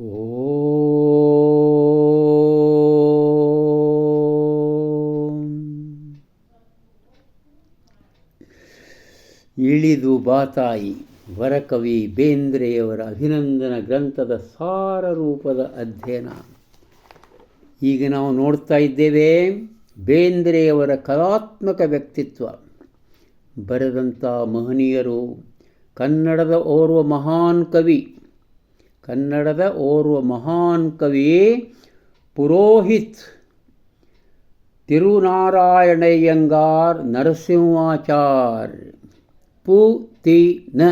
ಓಂ. ಇಳಿದು ಬಾತಾಯಿ ವರಕವಿ ಬೇಂದ್ರೆಯವರ ಅಭಿನಂದನ ಗ್ರಂಥದ ಸಾರ ರೂಪದ ಅಧ್ಯಯನ. ಈಗ ನಾವು ನೋಡ್ತಾ ಇದ್ದೇವೆ ಬೇಂದ್ರೆಯವರ ಕಲಾತ್ಮಕ ವ್ಯಕ್ತಿತ್ವ. ಬರೆದಂಥ ಮಹನೀಯರು ಕನ್ನಡದ ಓರ್ವ ಮಹಾನ್ ಕವಿ ಕನ್ನಡದ ಓರ್ವ ಮಹಾನ್ ಕವಿ ಪುರೋಹಿತ್ ತಿರುನಾರಾಯಣಯ್ಯಂಗಾರ್ ನರಸಿಂಹಾಚಾರ್. ಪೂತಿ ನ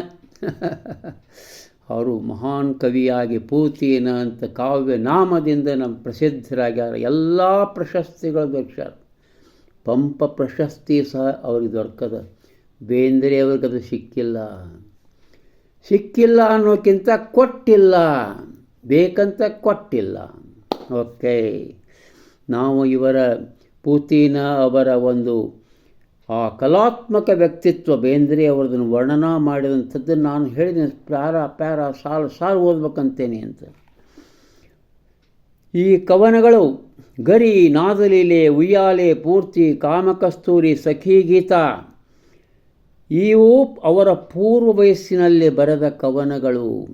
ಅವರು ಮಹಾನ್ ಕವಿಯಾಗಿ ಪೂತಿನ ಅಂತ ಕಾವ್ಯ ನಾಮದಿಂದ ನಮ್ಮ ಪ್ರಸಿದ್ಧರಾಗ್ಯಾರ. ಎಲ್ಲ ಪ್ರಶಸ್ತಿಗಳು ದೊರಕ್ಯಾರ. ಪಂಪ ಪ್ರಶಸ್ತಿ ಸಹ ಅವ್ರಿಗೆ ದೊರಕದ. ಬೇಂದ್ರೆ ಅವ್ರಿಗೆ ಅದು ಸಿಕ್ಕಿಲ್ಲ. ಸಿಕ್ಕಿಲ್ಲ ಅನ್ನೋಕ್ಕಿಂತ ಕೊಟ್ಟಿಲ್ಲ. ಬೇಕಂತ ಕೊಟ್ಟಿಲ್ಲ. ಓಕೆ. ನಾವು ಇವರ ಪೂತಿನ ಅವರ ಒಂದು, ಆ ಕಲಾತ್ಮಕ ವ್ಯಕ್ತಿತ್ವ ಬೇಂದ್ರೆ ಅವರದನ್ನು ವರ್ಣನ ಮಾಡಿದಂಥದ್ದು ನಾನು ಹೇಳಿದೆ, ಪ್ಯಾರ ಪ್ಯಾರ, ಸಾಲು ಸಾಲು ಓದ್ಬೇಕಂತೇನೆ ಅಂತ. ಈ ಕವನಗಳು, ಗರಿ, ನಾದಲೀಲೆ, ಉಯ್ಯಾಲೆ, ಪೂರ್ತಿ, ಕಾಮಕಸ್ತೂರಿ ಸಖೀಗೀತ ಇವು ಅವರ ಪೂರ್ವ ವಯಸ್ಸಿನಲ್ಲಿ ಬರೆದ ಕವನಗಳು.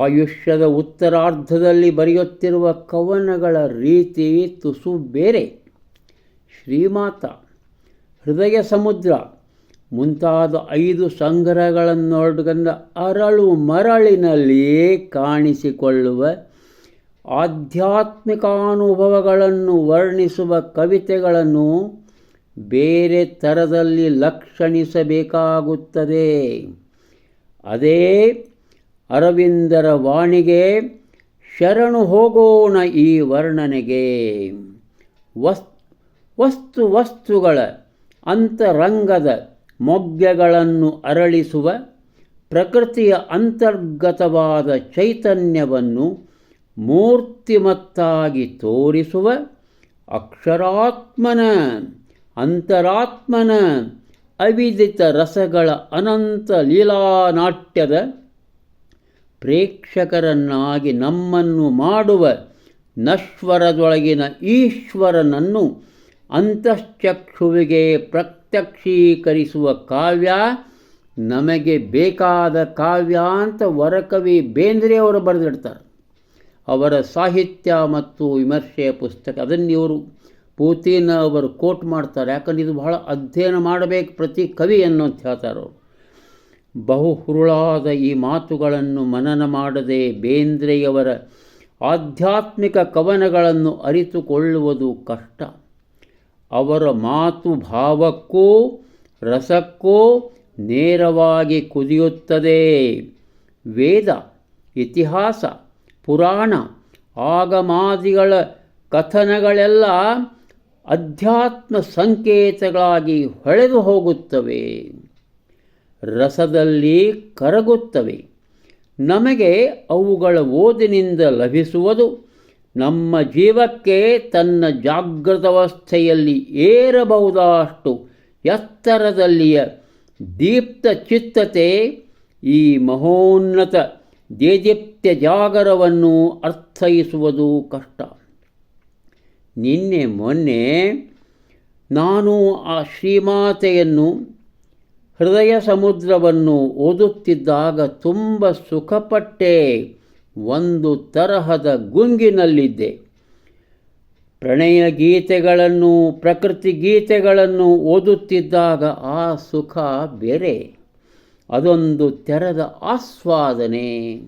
ಆಯುಷ್ಯದ ಉತ್ತರಾರ್ಧದಲ್ಲಿ ಬರೆಯುತ್ತಿರುವ ಕವನಗಳ ರೀತಿ ತುಸು ಬೇರೆ. ಶ್ರೀಮಾತ, ಹೃದಯ ಸಮುದ್ರ, ಮುಂತಾದ ಐದು ಸಂಗ್ರಹಗಳನ್ನೊಳಗಂದ ಅರಳು ಮರಳಿನಲ್ಲಿ ಕಾಣಿಸಿಕೊಳ್ಳುವ ಆಧ್ಯಾತ್ಮಿಕಾನುಭವಗಳನ್ನು ವರ್ಣಿಸುವ ಕವಿತೆಗಳನ್ನು ಬೇರೆ ಥರದಲ್ಲಿ ಲಕ್ಷಣಿಸಬೇಕಾಗುತ್ತದೆ. ಅದೇ ಅರವಿಂದರ ವಾಣಿಗೆ, ಶರಣು ಹೋಗೋಣ ಈ ವರ್ಣನೆಗೆ. ವಸ್, ವಸ್ತು ವಸ್ತುಗಳ ಅಂತರಂಗದ ಮೊಗ್ಗೆಗಳನ್ನು ಅರಳಿಸುವ ಪ್ರಕೃತಿಯ ಅಂತರ್ಗತವಾದ ಚೈತನ್ಯವನ್ನು ಮೂರ್ತಿಮತ್ತಾಗಿ ತೋರಿಸುವ ಅಕ್ಷರಾತ್ಮನ ಅಂತರಾತ್ಮನ ಅವಿದಿತ ರಸಗಳ ಅನಂತ ಲೀಲಾನಾಟ್ಯದ ಪ್ರೇಕ್ಷಕರನ್ನಾಗಿ ನಮ್ಮನ್ನು ಮಾಡುವ ನಶ್ವರದೊಳಗಿನ ಈಶ್ವರನನ್ನು ಅಂತಶ್ಚಕ್ಷುವಿಗೆ ಪ್ರತ್ಯಕ್ಷೀಕರಿಸುವ ಕಾವ್ಯ ನಮಗೆ ಬೇಕಾದ ಕಾವ್ಯ ಅಂತ ವರಕವಿ ಬೇಂದ್ರೆಯವರು ಬರೆದಿಡ್ತಾರೆ. ಅವರ ಸಾಹಿತ್ಯ ಮತ್ತು ವಿಮರ್ಶೆಯ ಪುಸ್ತಕ ಅದನ್ನು ಇವರು ಪೂತಿನ ಅವರು ಕೋಟ್ ಮಾಡ್ತಾರೆ. ಯಾಕಂದ್ರೆ ಇದು ಬಹಳ ಅಧ್ಯಯನ ಮಾಡಬೇಕು ಪ್ರತಿ ಕವಿ ಅನ್ನೋಂತ ಹೇಳ್ತಾರೆ ಅವರು. ಬಹು ಹುರುಳಾದ ಈ ಮಾತುಗಳನ್ನು ಮನನ ಮಾಡದೆ ಬೇಂದ್ರೆಯವರ ಆಧ್ಯಾತ್ಮಿಕ ಕವನಗಳನ್ನು ಅರಿತುಕೊಳ್ಳುವುದು ಕಷ್ಟ. ಅವರ ಮಾತು ಭಾವಕ್ಕೂ ರಸಕ್ಕೂ ನೇರವಾಗಿ ಕುದಿಯುತ್ತದೆ. ವೇದ, ಇತಿಹಾಸ, ಪುರಾಣ, ಆಗಮಾದಿಗಳ ಕಥನಗಳೆಲ್ಲ ಅಧ್ಯಾತ್ಮ ಸಂಕೇತಗಳಾಗಿ ಹೊಳೆದು ಹೋಗುತ್ತವೆ. ರಸದಲ್ಲಿ ಕರಗುತ್ತವೆ. ನಮಗೆ ಅವುಗಳ ಓದಿನಿಂದ ಲಭಿಸುವುದು ನಮ್ಮ ಜೀವಕ್ಕೆ ತನ್ನ ಜಾಗೃತಾವಸ್ಥೆಯಲ್ಲಿ ಏರಬಹುದಾಷ್ಟು ಎತ್ತರದಲ್ಲಿಯ ದೀಪ್ತ ಚಿತ್ತತೆ ಈ ಮಹೋನ್ನತ ದೇದೀಪ್ತ ಜಾಗರವನ್ನು ಅರ್ಥೈಸುವುದು ಕಷ್ಟ. ನಿನ್ನೆ ಮೊನ್ನೆ ನಾನು ಆ ಶ್ರೀಮಾತೆಯನ್ನು ಹೃದಯ ಸಮುದ್ರವನ್ನು ಓದುತ್ತಿದ್ದಾಗ ತುಂಬ ಸುಖಪಟ್ಟೆ ಒಂದು ತರಹದ ಗುಂಗಿನಲ್ಲಿದ್ದೆ. ಪ್ರಣಯ ಗೀತೆಗಳನ್ನು, ಪ್ರಕೃತಿ ಗೀತೆಗಳನ್ನು ಓದುತ್ತಿದ್ದಾಗ ಆ ಸುಖ ಬೇರೆ. ಅದೊಂದು ತೆರೆದ ಆಸ್ವಾದನೆ,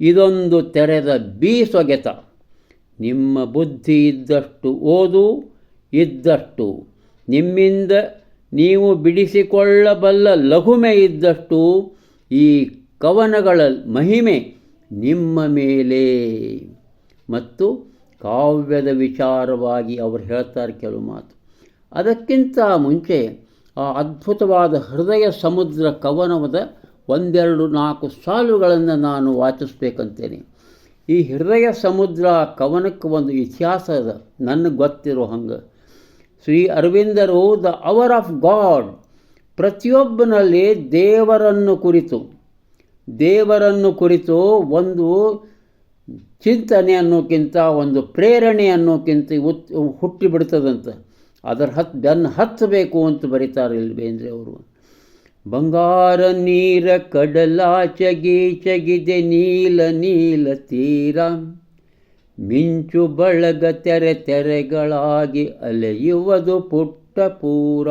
ಇದೊಂದು ತೆರೆದ ಬೀಸೊಗೆತ. ನಿಮ್ಮ ಬುದ್ಧಿ ಇದ್ದಷ್ಟು ಓದು, ಇದ್ದಷ್ಟು ನಿಮ್ಮಿಂದ ನೀವು ಬಿಡಿಸಿಕೊಳ್ಳಬಲ್ಲ ಲಘುಮೆ ಇದ್ದಷ್ಟು ಈ ಕವನಗಳ ಮಹಿಮೆ ನಿಮ್ಮ ಮೇಲೆ. ಮತ್ತು ಕಾವ್ಯದ ವಿಚಾರವಾಗಿ ಅವರು ಹೇಳ್ತಾರೆ ಕೆಲವು ಮಾತು. ಅದಕ್ಕಿಂತ ಮುಂಚೆ ಆ ಅದ್ಭುತವಾದ ಹೃದಯ ಸಮುದ್ರ ಕವನವದ ಒಂದೆರಡು ನಾಲ್ಕು ಸಾಲುಗಳನ್ನು ನಾನು ವಾಚಿಸ್ಬೇಕಂತೇನೆ. ಈ ಹೃದಯ ಸಮುದ್ರ ಕವನಕ್ಕೆ ಒಂದು ಇತಿಹಾಸ ಅದ. ನನಗೆ ಗೊತ್ತಿರೋ ಹಂಗೆ. ಶ್ರೀ ಅರವಿಂದರು ದ ಅವರ್ ಆಫ್ ಗಾಡ್ ಪ್ರತಿಯೊಬ್ಬನಲ್ಲಿ ದೇವರನ್ನು ಕುರಿತು ದೇವರನ್ನು ಕುರಿತು ಒಂದು ಚಿಂತನೆ ಅನ್ನೋಕ್ಕಿಂತ, ಒಂದು ಪ್ರೇರಣೆ ಅನ್ನೋಕ್ಕಿಂತ ಉತ್ ಹುಟ್ಟಿಬಿಡ್ತದಂತ ಅದರ ಹತ್ತು ಬೆನ್ನು ಹತ್ತಬೇಕು ಅಂತ ಬರೀತಾರೆ ಇಲ್ಲಿ ಬೇಂದ್ರೆ ಅವರು. ಬಂಗಾರ ನೀರ ಕಡಲಾಚಗಿ ಚಗಿದೆ ನೀಲ ನೀಲ ತೀರ. ಮಿಂಚು ಬಳಗ ತೆರೆ ತೆರೆಗಳಾಗಿ ಅಲೆಯುವುದು ಪುಟ್ಟ ಪೂರ.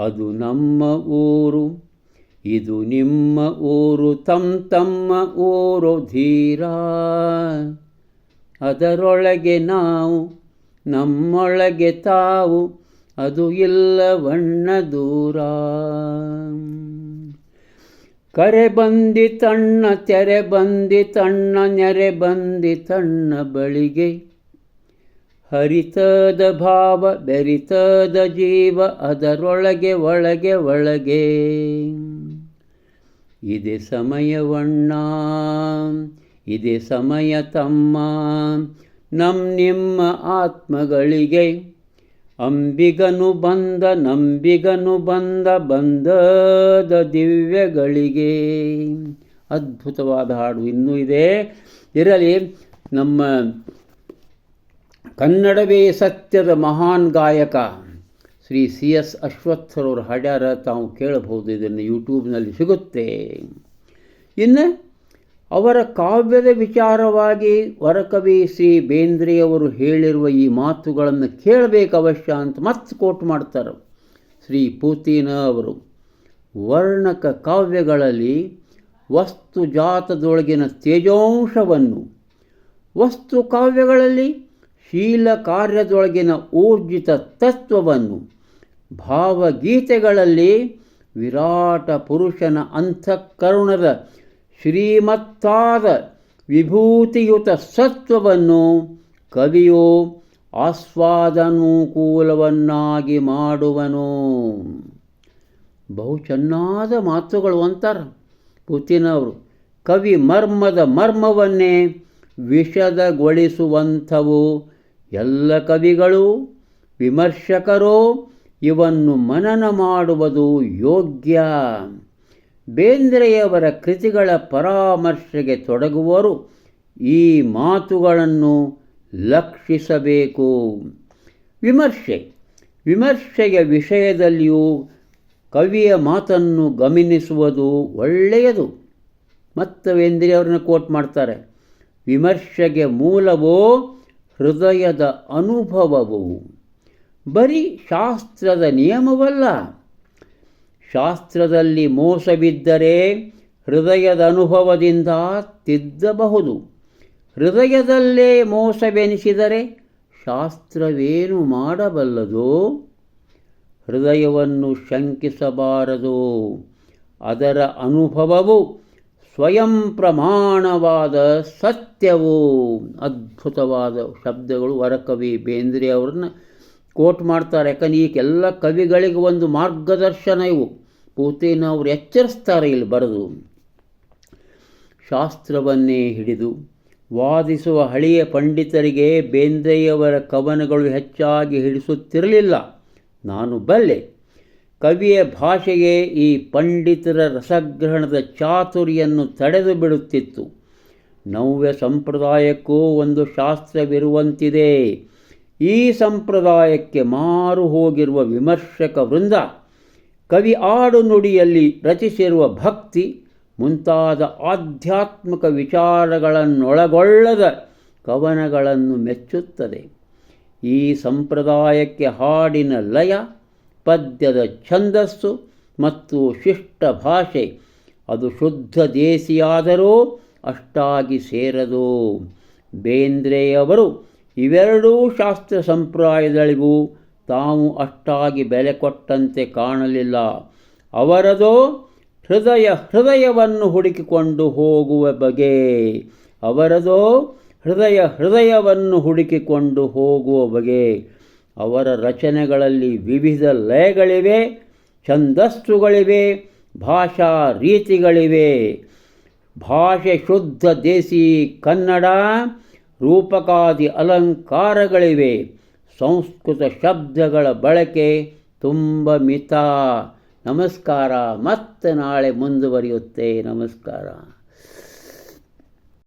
ಅದು ನಮ್ಮ ಊರು, ಇದು ನಿಮ್ಮ ಊರು ತಮ್ಮ ತಮ್ಮ ಊರು ಧೀರ. ಅದರೊಳಗೆ ನಾವು, ನಮ್ಮೊಳಗೆ ತಾವು ಅದು ಇಲ್ಲವಣ್ಣ ದೂರ. ಕರೆ ಬಂದಿ ತಣ್ಣ, ತೆರೆ ಬಂದಿ ತಣ್ಣ, ನೆರೆ ಬಂದಿ ತಣ್ಣ ಬಳಿಗೆ. ಹರಿತದ ಭಾವ, ಬೆರಿತದ ಜೀವ, ಅದರೊಳಗೆ, ಒಳಗೆ ಒಳಗೆ. ಇದೆ ಸಮಯವಣ್ಣ ಇದೆ ಸಮಯ ತಮ್ಮ ನಮ್ಮ ನಿಮ್ಮ ಆತ್ಮಗಳಿಗೆ. ಅಂಬಿಗನು ಬಂದ, ನಂಬಿಗನು ಬಂದ, ಬಂದದ ದಿವ್ಯಗಳಿಗೆ. ಅದ್ಭುತವಾದ ಹಾಡು ಇನ್ನೂ ಇದೆ. ಇರಲಿ, ನಮ್ಮ ಕನ್ನಡವೇ ಸತ್ಯದ ಮಹಾನ್ ಗಾಯಕ. ಶ್ರೀ ಸಿ ಎಸ್ ಅಶ್ವತ್ಥರವರು ಹಾಡ್ಯಾರ ತಾವು ಕೇಳಬಹುದು, ಇದನ್ನು ಯೂಟ್ಯೂಬ್ನಲ್ಲಿ ಸಿಗುತ್ತೆ. ಇನ್ನು ಅವರ ಕಾವ್ಯದ ವಿಚಾರವಾಗಿ ವರಕವಿ ಶ್ರೀ ಬೇಂದ್ರೆಯವರು ಹೇಳಿರುವ ಈ ಮಾತುಗಳನ್ನು ಕೇಳಬೇಕು ಅವಶ್ಯ ಅಂತ ಮತ್ತೆ ಕೋಟ್ ಮಾಡ್ತಾರೆ ಶ್ರೀ ಪೂತಿನ ಅವರು. ವರ್ಣಕ ಕಾವ್ಯಗಳಲ್ಲಿ ವಸ್ತು ಜಾತದೊಳಗಿನ ತೇಜಾಂಶವನ್ನು, ವಸ್ತು ಕಾವ್ಯಗಳಲ್ಲಿ ಶೀಲ ಕಾರ್ಯದೊಳಗಿನ ಊರ್ಜಿತ ತತ್ವವನ್ನು, ಭಾವಗೀತೆಗಳಲ್ಲಿ ವಿರಾಟ ಪುರುಷನ ಅಂತಃಕರುಣದ ಶ್ರೀಮತ್ತಾದ ವಿಭೂತಿಯುತ ಸತ್ವವನ್ನು ಕವಿಯು ಆಸ್ವಾದನುಕೂಲವನ್ನಾಗಿ ಮಾಡುವನು. ಬಹು ಚೆನ್ನಾದ ಮಾತುಗಳು ಅಂತಾರೆ. ಪುತಿನವರು ಕವಿ ಮರ್ಮದ ಮರ್ಮವನ್ನೇ ವಿಷದಗೊಳಿಸುವಂಥವು ಎಲ್ಲ ಕವಿಗಳು, ವಿಮರ್ಶಕರು ಇವನ್ನು ಮನನ ಮಾಡುವುದು ಯೋಗ್ಯ. ಬೇಂದ್ರೆಯವರ ಕೃತಿಗಳ ಪರಾಮರ್ಶೆಗೆ ತೊಡಗುವರು ಈ ಮಾತುಗಳನ್ನು ಲಕ್ಷಿಸಬೇಕು. ವಿಮರ್ಶೆ. ವಿಮರ್ಶೆಯ ವಿಷಯದಲ್ಲಿಯೂ ಕವಿಯ ಮಾತನ್ನು ಗಮನಿಸುವುದು ಒಳ್ಳೆಯದು. ಮತ್ತು ಬೇಂದ್ರೆಯವ್ರನ್ನ ಕೋಟ್ ಮಾಡ್ತಾರೆ. ವಿಮರ್ಶೆಗೆ ಮೂಲವೋ ಹೃದಯದ ಅನುಭವವು. ಬರೀ ಶಾಸ್ತ್ರದ ನಿಯಮವಲ್ಲ. ಶಾಸ್ತ್ರದಲ್ಲಿ ಮೋಸವಿದ್ದರೆ ಹೃದಯದ ಅನುಭವದಿಂದ ತಿದ್ದಬಹುದು. ಹೃದಯದಲ್ಲೇ ಮೋಸವೆನಿಸಿದರೆ ಶಾಸ್ತ್ರವೇನು ಮಾಡಬಲ್ಲದು? ಹೃದಯವನ್ನು ಶಂಕಿಸಬಾರದು. ಅದರ ಅನುಭವವು ಸ್ವಯಂ ಪ್ರಮಾಣವಾದ ಸತ್ಯವು. ಅದ್ಭುತವಾದ ಶಬ್ದಗಳು ವರಕವಿ ಬೇಂದ್ರೆ ಅವ್ರನ್ನ ಕೋಟ್ ಮಾಡ್ತಾರೆ. ಯಾಕಂದ್ರೆ ಈಗೆಲ್ಲ ಕವಿಗಳಿಗೆ ಒಂದು ಮಾರ್ಗದರ್ಶನ ಇವು. ಪೂತಿನ ಅವರು ಎಚ್ಚರಿಸ್ತಾರೆ ಇಲ್ಲಿ ಬರೆದು. ಶಾಸ್ತ್ರವನ್ನೇ ಹಿಡಿದು ವಾದಿಸುವ ಹಳೆಯ ಪಂಡಿತರಿಗೆ ಬೇಂದ್ರೆಯವರ ಕವನಗಳು ಹೆಚ್ಚಾಗಿ ಹಿಡಿಸುತ್ತಿರಲಿಲ್ಲ. ನಾನು ಬಲ್ಲೆ. ಕವಿಯ ಭಾಷೆಗೆ ಈ ಪಂಡಿತರ ರಸಗ್ರಹಣದ ಚಾತುರಿಯನ್ನು ತಡೆದು ಬಿಡುತ್ತಿತ್ತು. ನವ್ಯ ಸಂಪ್ರದಾಯಕ್ಕೂ ಒಂದು ಶಾಸ್ತ್ರವಿರುವಂತಿದೆ. ಈ ಸಂಪ್ರದಾಯಕ್ಕೆ ಮಾರು ಹೋಗಿರುವ ವಿಮರ್ಶಕ ವೃಂದ ಕವಿ ಆಡು ನುಡಿಯಲ್ಲಿ ರಚಿಸಿರುವ ಭಕ್ತಿ ಮುಂತಾದ ಆಧ್ಯಾತ್ಮಿಕ ವಿಚಾರಗಳನ್ನೊಳಗೊಳ್ಳದ ಕವನಗಳನ್ನು ಮೆಚ್ಚುತ್ತದೆ. ಈ ಸಂಪ್ರದಾಯಕ್ಕೆ ಹಾಡಿನ ಲಯ, ಪದ್ಯದ ಛಂದಸ್ಸು ಮತ್ತು ಶಿಷ್ಟ ಭಾಷೆ ಅದು ಶುದ್ಧ ದೇಸಿಯಾದರೂ ಅಷ್ಟಾಗಿ ಸೇರದು. ಬೇಂದ್ರೆಯವರು ಇವೆರಡೂ ಶಾಸ್ತ್ರ ಸಂಪ್ರದಾಯಗಳಿಗೂ ತಾವು ಅಷ್ಟಾಗಿ ಬೆಲೆ ಕೊಟ್ಟಂತೆ ಕಾಣಲಿಲ್ಲ. ಅವರದೋ ಹೃದಯ, ಹೃದಯವನ್ನು ಹುಡುಕಿಕೊಂಡು ಹೋಗುವ ಬಗೆ. ಅವರದೋ ಹೃದಯ, ಹೃದಯವನ್ನು ಹುಡುಕಿಕೊಂಡು ಹೋಗುವ ಬಗೆ. ಅವರ ರಚನೆಗಳಲ್ಲಿ ವಿವಿಧ ಲಯಗಳಿವೆ, ಛಂದಸ್ಸುಗಳಿವೆ, ಭಾಷಾ ರೀತಿಗಳಿವೆ. ಭಾಷೆ ಶುದ್ಧ ದೇಸಿ ಕನ್ನಡ, ರೂಪಕಾದಿ ಅಲಂಕಾರಗಳಿವೆ. ಸಂಸ್ಕೃತ ಶಬ್ದಗಳ ಬಳಕೆ ತುಂಬ ಮಿತ. ನಮಸ್ಕಾರ. ಮತ್ತೆ ನಾಳೆ ಮುಂದುವರಿಯುತ್ತೆ. ನಮಸ್ಕಾರ.